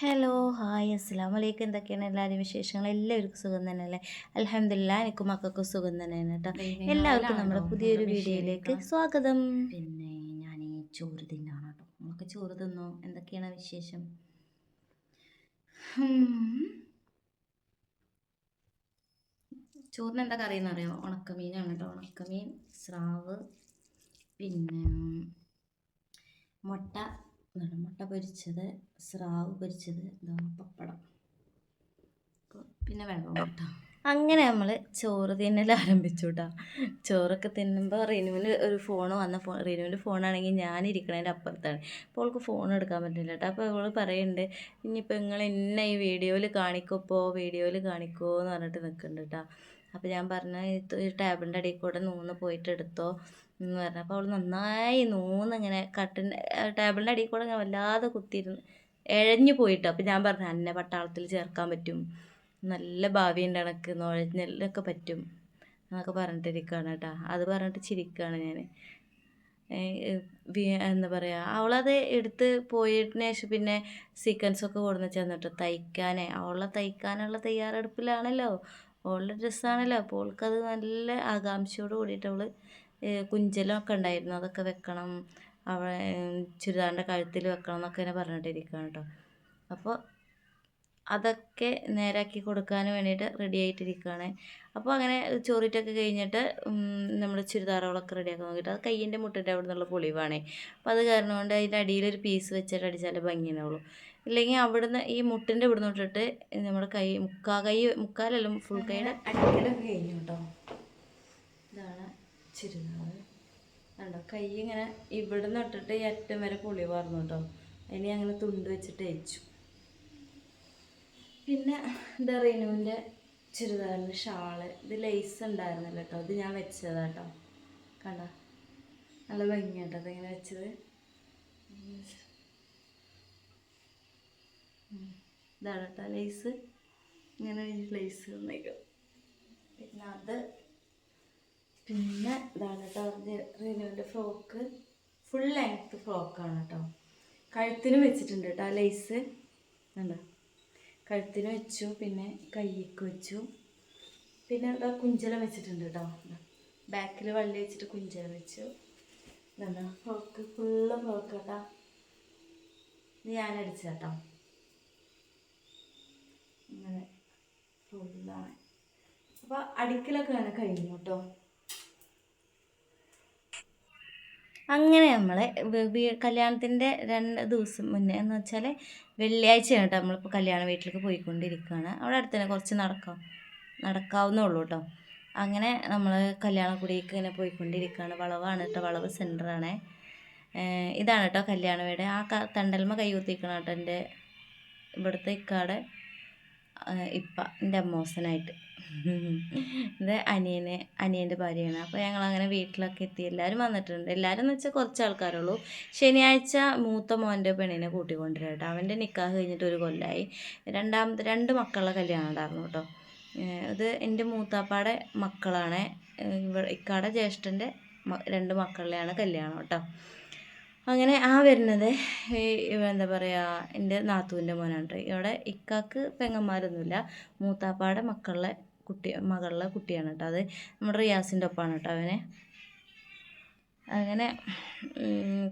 Hello hi അസ്സാം വലൈക്കും എന്തൊക്കെയാണ് എല്ലാവരും വിശേഷങ്ങൾ? എല്ലാവർക്കും സുഖം തന്നെയല്ലേ? അലഹമില്ല എനിക്ക് മക്കൾക്കും സുഖം തന്നെയാണ് കേട്ടോ. എല്ലാവർക്കും നമ്മുടെ പുതിയൊരു വീഡിയോയിലേക്ക് സ്വാഗതം. പിന്നെ ഞാൻ ഈ ചോറ് തിന്നാണ് കേട്ടോ. നമുക്ക് ചോറ് തിന്നോ? എന്തൊക്കെയാണ് വിശേഷം? ചോറിന് എന്താ കറി എന്നറിയാമോ ഉണക്കമീനാണ് കേട്ടോ. ഉണക്കമീൻ സ്രാവ് പിന്നെ മുട്ട മുട്ട പൊരിച്ചത് സ്രാവ് പൊരിച്ചത് പപ്പടം. പിന്നെ വെള്ളം കേട്ടോ അങ്ങനെ നമ്മൾ ചോറ് തിന്നൽ ആരംഭിച്ചു കേട്ടോ ചോറൊക്കെ തിന്നുമ്പോൾ റിനുവിന് ഒരു ഫോൺ വന്ന ഫോൺ റിനുവിന്റെ ഫോണാണെങ്കിൽ ഞാനിരിക്കണതിന്റെ അപ്പുറത്താണ്. അപ്പോൾ അവൾക്ക് ഫോൺ എടുക്കാൻ പറ്റില്ല കേട്ടോ അപ്പോൾ അവൾ പറയുന്നുണ്ട് ഇനിയിപ്പോൾ നിങ്ങൾ എന്നെ ഈ വീഡിയോയിൽ കാണിക്കോ വീഡിയോയിൽ കാണിക്കോ എന്ന് പറഞ്ഞിട്ട് നിൽക്കുന്നുണ്ട് കേട്ടോ അപ്പോൾ ഞാൻ പറഞ്ഞു ടാബിന്റെ അടിയിൽ കൂടെ നൂന്ന് പോയിട്ട് എടുത്തോ എന്ന് പറഞ്ഞു. അപ്പോൾ അവൾ നന്നായി നൂന്ന് ഇങ്ങനെ കട്ടിന്റെ ടേബിളിന്റെ അടിയിൽ കൂടെ ഞാൻ വല്ലാതെ കുത്തിയിരുന്നു എഴഞ്ഞു പോയിട്ട്. അപ്പോൾ ഞാൻ പറഞ്ഞു അന്നെ പട്ടാളത്തിൽ ചേർക്കാൻ പറ്റും. നല്ല ഭാവിയുണ്ട് എനക്ക് നുഴഞ്ഞെല്ലൊക്കെ പറ്റും എന്നൊക്കെ പറഞ്ഞിട്ടിരിക്കുകയാണ് കേട്ടോ. അത് പറഞ്ഞിട്ട് ചിരിക്കുകയാണ് ഞാൻ എന്താ പറയുക അവളത് എടുത്ത് പോയതിന് ശേഷം പിന്നെ സീക്വൻസൊക്കെ കൊടുന്ന് ചെന്നിട്ട് തയ്ക്കാനേ. അവളെ തയ്ക്കാനുള്ള തയ്യാറെടുപ്പിലാണല്ലോ. അവളുടെ ഡ്രസ്സാണല്ലോ. അപ്പോൾ അവൾക്കത് നല്ല ആകാംക്ഷയോട് കൂടിയിട്ട് അവൾ കുഞ്ചലൊക്കെ ഉണ്ടായിരുന്നു. അതൊക്കെ വെക്കണം. അവളെ ചുരിദാറിന്റെ കഴുത്തിൽ വെക്കണം എന്നൊക്കെ എന്നെ പറഞ്ഞിട്ടിരിക്കുകയാണ് കേട്ടോ. അപ്പോൾ അതൊക്കെ നേരാക്കി കൊടുക്കാൻ വേണ്ടിയിട്ട് റെഡി ആയിട്ടിരിക്കുകയാണ് അപ്പോൾ അങ്ങനെ ചോറിട്ടൊക്കെ കഴിഞ്ഞിട്ട് നമ്മൾ ചുരിദാറുകളൊക്കെ റെഡിയാക്കാൻ നോക്കിയിട്ട് അത് കയ്യിന്റെ മുട്ടിന്റെ അവിടെ നിന്നുള്ള പൊളിവാണേ. അപ്പോൾ അത് കാരണം കൊണ്ട് അതിന്റെ അടിയിലൊരു പീസ് വെച്ചിട്ട് അടിച്ചാലേ ഭംഗിയുണ്ടാവുള്ളൂ ഇല്ലെങ്കിൽ അവിടുന്ന് ഈ മുട്ടിന്റെ ഇവിടുന്ന് തൊട്ടിട്ട് നമ്മുടെ കൈ മുക്കാ കൈ മുക്കാലല്ല ഫുൾ കൈയുടെ അടിക്കലൊക്കെ കഴിഞ്ഞു കേട്ടോ. ഇതാണ് ചുരിദാർ കണ്ടോ കൈ ഇങ്ങനെ ഇവിടെ ഇട്ടിട്ട് ഈ അറ്റം വരെ പുളി പറഞ്ഞു കേട്ടോ. അതിന് അങ്ങനെ തുണ്ട് വെച്ചിട്ട് അയച്ചു പിന്നെ എന്താ റീനുവിന്റെ ചുരിദാറിന്റെ ഷാൾ. ഇത് ലേസ് ഉണ്ടായിരുന്നല്ലോ കേട്ടോ ഇത് ഞാൻ വെച്ചതാ കേട്ടോ കണ്ട? നല്ല ഭംഗിയാട്ടോ അതിങ്ങനെ വെച്ചത്. ഇതാണ് കേട്ടോ ലേസ് ഇങ്ങനെ ലേസ് വന്നേക്കും പിന്നെ അത് പിന്നെ ഇതാണ് കേട്ടോ റീനുവിന്റെ ഫ്രോക്ക്. ഫുൾ ലെങ്ത്ത് ഫ്രോക്കാണ് കേട്ടോ കഴുത്തിന് വെച്ചിട്ടുണ്ട് കേട്ടോ ആ ലേസ് ഉണ്ട് കഴുത്തിന് വെച്ചു പിന്നെ കയ്യൊക്കെ വെച്ചു. പിന്നെ ഇതാ കുഞ്ചലം വെച്ചിട്ടുണ്ട് കേട്ടോ ബാക്കിൽ വള്ളി വെച്ചിട്ട് കുഞ്ചലം വെച്ചു. എന്താ ഫ്രോക്ക് ഫുള്ള് ഫ്രോക്ക് കേട്ടോ ഞാൻ അടിച്ച കേട്ടോ അങ്ങനെ ഫുള്ളാണ് അപ്പോൾ അടിക്കലൊക്കെ ആണ് കഴിഞ്ഞു കേട്ടോ അങ്ങനെ നമ്മൾ കല്യാണത്തിന്റെ രണ്ട് ദിവസം മുന്നേ എന്ന് വെച്ചാൽ വെള്ളിയാഴ്ചയാണ് കേട്ടോ നമ്മളിപ്പോൾ കല്യാണ വീട്ടിലേക്ക് പോയിക്കൊണ്ടിരിക്കുകയാണ് അവിടെ അടുത്ത് തന്നെ കുറച്ച് നടക്കാം. നടക്കാവുന്നേ ഉള്ളൂ കേട്ടോ. അങ്ങനെ നമ്മൾ കല്യാണക്കുടിക്ക് ഇങ്ങനെ പോയിക്കൊണ്ടിരിക്കുകയാണ് വളവാണ് കേട്ടോ. വളവ് സെന്ററാണ് ഇതാണ് കേട്ടോ കല്യാണ വീട്. ആ തണ്ടൽമ കൈ കുത്തിക്കണം കേട്ടോ എന്റെ ഇവിടുത്തെ ഇക്കാടെ. ഇപ്പ എന്റെ അമ്മോസനായിട്ട്. ഇത് അനിയനെ അനിയന്റെ ഭാര്യയാണ്. അപ്പോൾ ഞങ്ങൾ അങ്ങനെ വീട്ടിലൊക്കെ എത്തി. എല്ലാവരും വന്നിട്ടുണ്ട്. എല്ലാവരും എന്ന് വെച്ചാൽ കുറച്ച് ആൾക്കാരുള്ളൂ ശനിയാഴ്ച മൂത്ത മോന്റെ പെണ്ണിനെ കൂട്ടിക്കൊണ്ടിരുന്നു കേട്ടോ. അവന്റെ നിക്കാഹ് കഴിഞ്ഞിട്ട് ഒരു കൊല്ലമായി രണ്ടാമത്തെ രണ്ട് മക്കളുടെ കല്യാണം ഉണ്ടായിരുന്നു കേട്ടോ. ഇത് എന്റെ മൂത്താപ്പാടെ മക്കളാണ്. ഇക്കാടെ ജ്യേഷ്ഠന്റെ രണ്ട് മക്കളുടെയാണ് കല്യാണം കേട്ടോ. അങ്ങനെ ആ വരുന്നത്. എന്താ പറയുക എന്റെ നാത്തൂന്റെ മോനാണ് ഇവിടെ ഇക്കാക്ക് പെങ്ങന്മാരൊന്നുമില്ല. മൂത്താപ്പാടെ മക്കളുടെ കുട്ടി മകളുടെ കുട്ടിയാണ് കേട്ടോ അത്. നമ്മുടെ റിയാസിന്റെ ഒപ്പമാണ് കേട്ടോ അവനെ. അങ്ങനെ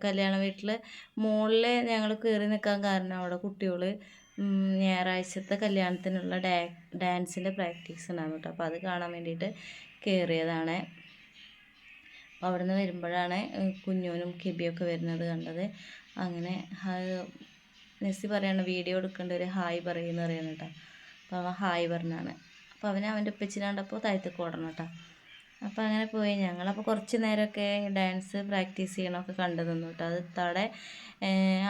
കല്യാണ വീട്ടിൽ മുകളിൽ ഞങ്ങൾ കയറി നിൽക്കാൻ കാരണം അവിടെ കുട്ടികൾ ഞായറാഴ്ചത്തെ കല്യാണത്തിനുള്ള ഡാ ഡാൻസിന്റെ പ്രാക്ടീസ് ഉണ്ടായിരുന്നു കേട്ടോ അപ്പോൾ അത് കാണാൻ വേണ്ടിയിട്ട് കയറിയതാണ്. അപ്പോൾ അവിടെ വരുമ്പോഴാണ് കുഞ്ഞോനും കിബിയൊക്കെ വരുന്നത് കണ്ടത്. അങ്ങനെ നെസ്സി പറയാണ് വീഡിയോ എടുക്കേണ്ട ഒരു ഹായ് പറയുമെന്ന് പറയുന്നത് കേട്ടോ അപ്പോൾ അവൻ ഹായ് പറഞ്ഞാണ്. അപ്പോൾ അവനെ അവന്റെ ഉപ്പച്ചിലാണ്ടപ്പോൾ താഴത്തേക്ക് ഓടണം കേട്ടോ അപ്പോൾ അങ്ങനെ പോയി. ഞങ്ങളപ്പോൾ കുറച്ച് നേരമൊക്കെ ഡാൻസ് പ്രാക്ടീസ് ചെയ്യണമൊക്കെ കണ്ടു നിന്നു കേട്ടോ അത് ഇത്താടെ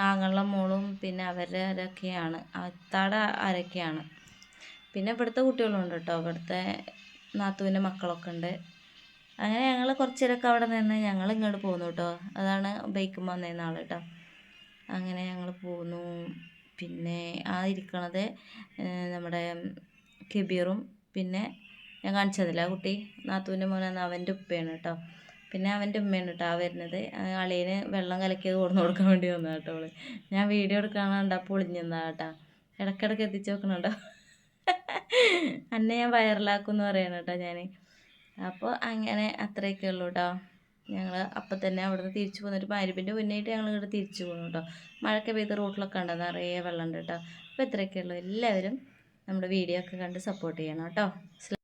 ആങ്ങളുടെ മോളും പിന്നെ അവരുടെ ആരൊക്കെയാണ് ഇത്താടെ ആരൊക്കെയാണ്? പിന്നെ ഇവിടുത്തെ കുട്ടികളുണ്ട് കേട്ടോ ഇവിടുത്തെ നാത്തുവിന്റെ മക്കളൊക്കെ ഉണ്ട്. അങ്ങനെ ഞങ്ങൾ കുറച്ച് നേരമൊക്കെ അവിടെ നിന്ന് ഞങ്ങൾ ഇങ്ങോട്ട് പോന്നു കേട്ടോ അതാണ് ബൈക്കും വന്നിരുന്ന ആൾ കേട്ടോ അങ്ങനെ ഞങ്ങൾ പോന്നു. പിന്നെ ആ ഇരിക്കണത് നമ്മുടെ കെബീറും പിന്നെ ഞാൻ കാണിച്ചതല്ല കുട്ടി? നാത്തൂന്റെ മോനാണ് അവന്റെ ഉപ്പയാണ് കേട്ടോ പിന്നെ അവന്റെ ഉമ്മയാണ് കേട്ടോ ആ വരുന്നത്. അളിയന് വെള്ളം കലക്കിയത് കൊടുന്ന് കൊടുക്കാൻ വേണ്ടി വന്നു കേട്ടോ അവൾ. ഞാൻ വീഡിയോ എടുക്കാൻ കണ്ടപ്പോൾ ഒളിഞ്ഞതാ കേട്ടോ ഇടയ്ക്കിടയ്ക്ക് എത്തിച്ചു നോക്കണുണ്ടോ? അന്നെ ഞാൻ വൈറലാക്കും എന്ന് പറയണം കേട്ടോ ഞാൻ അപ്പോൾ അങ്ങനെ അത്രയൊക്കെ ഉള്ളൂ കേട്ടോ ഞങ്ങൾ അപ്പം തന്നെ അവിടുന്ന് തിരിച്ചു പോന്നിട്ട് മരുപ്പിന്റെ മുന്നേയിട്ട് ഞങ്ങൾ ഇങ്ങോട്ട് തിരിച്ചു പോകുന്നു കേട്ടോ മഴയൊക്കെ പെയ്ത് റോട്ടിലൊക്കെ ഉണ്ട് നിറയെ വെള്ളമുണ്ട് കേട്ടോ അപ്പോൾ ഇത്രയൊക്കെ ഉള്ളൂ. എല്ലാവരും നമ്മുടെ വീഡിയോ ഒക്കെ കണ്ട് സപ്പോർട്ട് ചെയ്യണം കേട്ടോ